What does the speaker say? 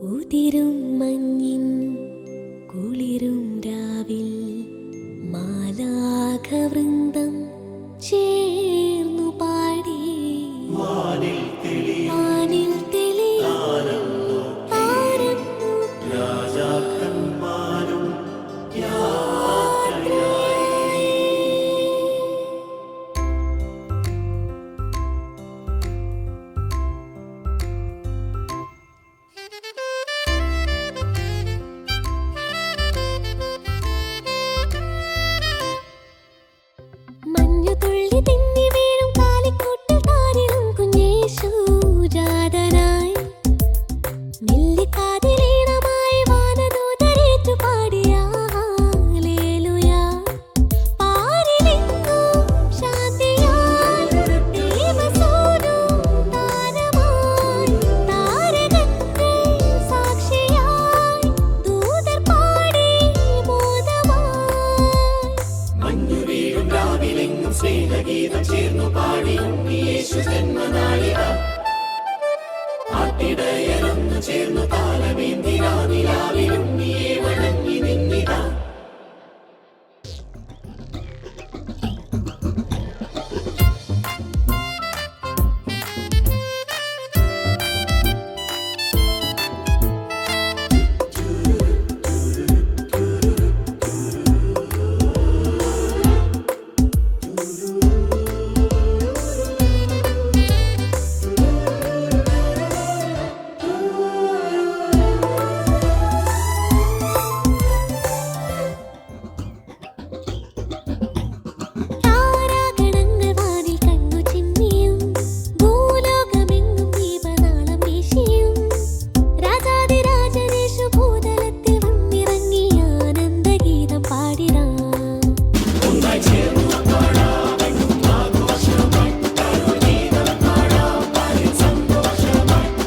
ഉതിരും മഞ്ഞിൻ കുളിരും രാവിൽ മാലാഘവൃന്ദം ചേർന്നു പാടി. മാനിൽ തെളി മാനിൽ തെളി താരം രാജാക്കന്മാർ സ്തുതിയും സ്നേഹഗീതം ചേർന്നു പാടി യേശു ജന്മനാളിക. ആട്ടിടയരൊന്നു ചേർന്നു